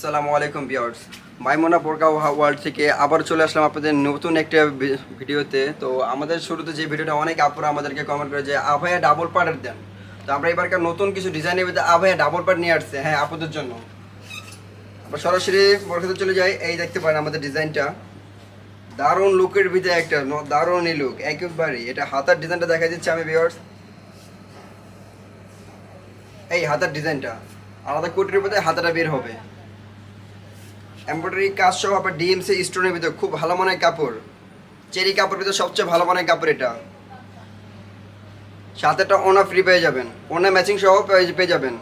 আসসালামু আলাইকুম বিয়ার্স মাইমোনা বোরকা ওয়ার্ল্ড থেকে আবার চলে আসলাম আপনাদের নতুন একটা ভিডিওতে। তো আমাদের শুরুতে যে ভিডিওটা, অনেক আপুরা আমাদেরকে কমেন্ট করে যে, আভায়া ডাবল পার্টের দেন। তো আমরা এবারকার নতুন কিছু ডিজাইনের ভিতরে আভায়া ডাবল পার্ট নিয়ে আসছে। হ্যাঁ আপুদের জন্য। আমরা সরাসরি বোরখাতে চলে যাই। এই দেখতে পারেন আমাদের ডিজাইনটা। দারুণ লুকের ভিতরে একটা দারুণ এই লুক, একেবারেই। এটা হাতার ডিজাইনটা দেখা দিচ্ছে আমি বিয়ার্স এই হাতার ডিজাইনটা। আলাদা কোটির ভিতরে হাতাটা বের হবে। এমব্রয়ডারি কাজ সহ আবার ডিএমসি স্টোনের ভিতরে, খুব ভালো মানের কাপড়। চেরি কাপড় ভিতরে সবচেয়ে ভালো মানের কাপড় এটা। সাথে একটা ওনা ফ্রি পেয়ে যাবেন। ওনা ম্যাচিং সহ পেয়ে যাবেন।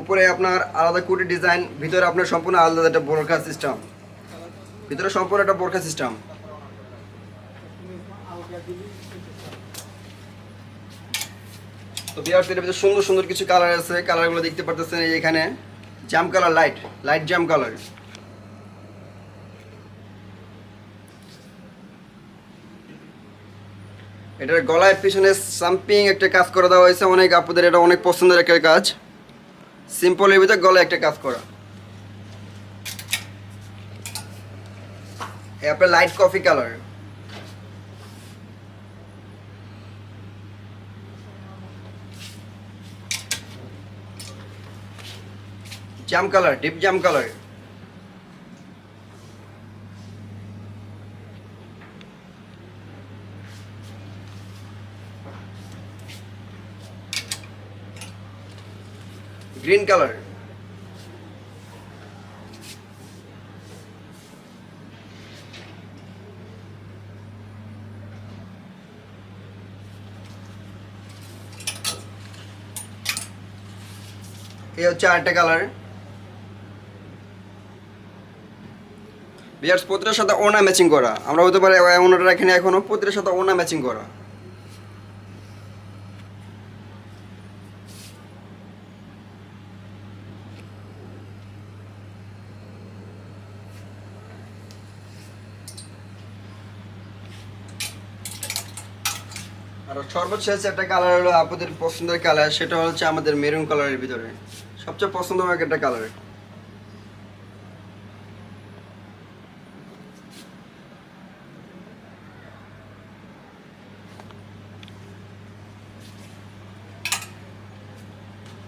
উপরে আপনার আলাদা কুটি ডিজাইন ভিতরে আপনার সম্পূর্ণ আলাদা একটা বোরখা সিস্টেম ভিতরে সম্পূর্ণ একটা বোরখা সিস্টেম তো বিয়ার্স ভিতরে সুন্দর সুন্দর কিছু কালার আছে। কালারগুলো দেখতে পারতেছেন এখানে। জাম কালার লাইট লাইট জাম কালার এটার গলায় পিছনে সাম্পিং একটা কাজ করে দেওয়া হয়েছে। অনেক আপুদের এটা অনেক পছন্দের একটা কাজ। সিম্পল এর ভিতরে গলায় একটা কাজ করা। আপনার লাইট কফি কালার জাম কালার ডিপ জাম কালার। Green colour. এই হচ্ছে আরেকটা কালার। বিয়ার্স প্রতিটার সাথে ওনা ম্যাচিং করা। আমরা হতে পারি ওনাটা এখানে এখনও প্রতিটার সাথে ওনা ম্যাচিং করা। আর সর্বশেষ একটা কালার হলো আপনাদের পছন্দের কালার সেটা হচ্ছে আমাদের মেরুন কালারের ভিতরে। সবচেয়ে পছন্দ আমার একটা কালার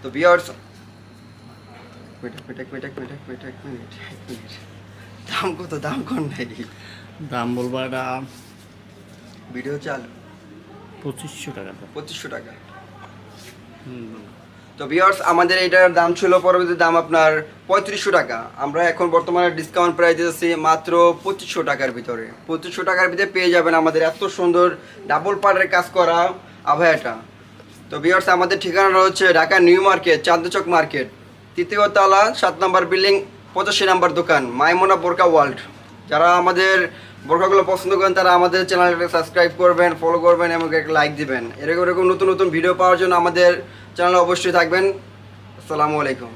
তো বিয়ার্স এক মিনিট এক মিনিট এক মিনিট এক মিনিট এক মিনিট দাম কত? দাম কোন নাই। দাম বলব এটা ভিডিও চাল। পঁচিশশো টাকা। পঁচিশশো টাকা। তো ভিউয়ার্স আমাদের এটার দাম ছিল পরবর্তী দাম আপনার পঁয়ত্রিশশো টাকা। আমরা এখন বর্তমানে ডিসকাউন্ট প্রাইস দিতেছি মাত্র পঁচিশশো টাকার ভিতরে। পঁচিশশো টাকার ভিতরে পেয়ে যাবেন আমাদের এত সুন্দর ডাবল পাড়ের কাজ করা আভায়াটা। তো ভিউয়ার্স আমাদের ঠিকানাটা হচ্ছে Dhaka new market, Chandchak market. তৃতীয় তালা, সাত নম্বর বিল্ডিং, পঁচাশি নম্বর দোকান, মাইমোনা বোরকা ওয়ার্ল্ড। যারা আমাদের বোরকাগুলো পছন্দ করেন, তারা আমাদের চ্যানেলটাকে সাবস্ক্রাইব করবেন ফলো করবেন এবং একটা লাইক দিবেন। এরকম এরকম নতুন নতুন ভিডিও পাওয়ার জন্য আমাদের চ্যানেলে অবশ্যই থাকবেন। আসসালামু আলাইকুম।